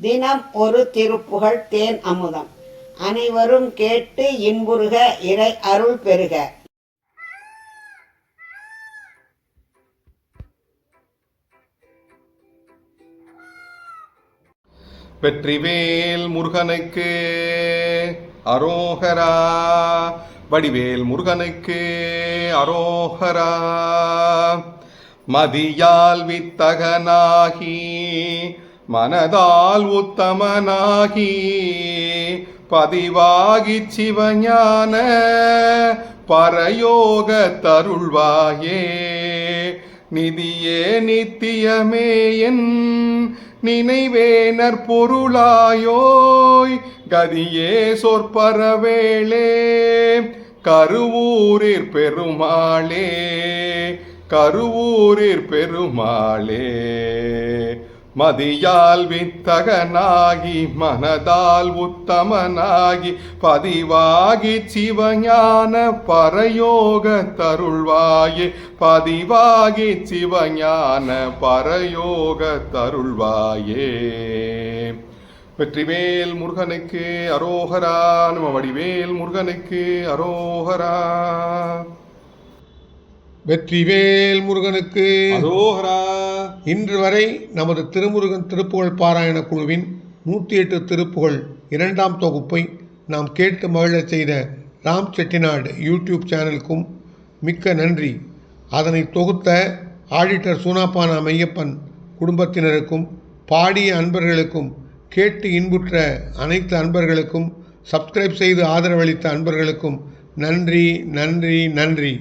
தினம் ஒரு திருப்புகழ் தேன் அமுதம். அனைவரும் கேட்டு இன்புறுக இறை அருள் பெறுக. வெற்றிவேல் முருகனுக்கு அரோகரா. வடிவேல் முருகனுக்கு அரோகரா. மதியால் வித்தகனாகி மனதால் உத்தமனாகி பதிவாகி சிவஞான பரயோக தருள்வாயே. நிதியே நித்தியமே என் நினைவே நற்பொருளாயோய். கதியே சொற்பரவேளே கருவூரிற் பெருமாளே கருவூரிற் பெருமாளே. மதியால் வித்தகனாகி மனதால் உத்தமனாகி பதிவாகி சிவஞான பரயோக தருள்வாயே. பதிவாகி சிவஞான பரயோக தருள்வாயே. வெற்றிவேல் முருகனுக்கு அரோகரா நம வடிவேல் முருகனுக்கு அரோகரா. வெற்றிவேல் முருகனுக்கு அரோகரா. இன்று வரை நமது திருமுருகன் திருப்புகழ் பாராயண குழுவின் நூற்றி எட்டு திருப்புகழ் இரண்டாம் தொகுப்பை நாம் கேட்டு மகிழச் செய்த ராம் செட்டிநாடு யூடியூப் சேனலுக்கும் மிக்க நன்றி. அதனை தொகுத்த ஆடிட்டர் சூனாப்பானா மையப்பன் குடும்பத்தினருக்கும் பாடிய அன்பர்களுக்கும் கேட்டு இன்புற்ற அனைத்து அன்பர்களுக்கும் சப்ஸ்கிரைப் செய்து ஆதரவளித்த அன்பர்களுக்கும் நன்றி நன்றி நன்றி.